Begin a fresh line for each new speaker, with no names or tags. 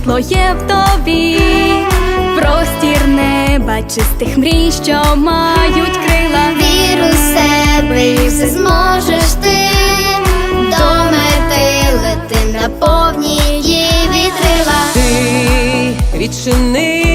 Світло є в тобі, простір неба, чистих мрій, що мають крила.
Віру в себе і все зможеш ти до мети лети на повні її вітрила.
Ти відчини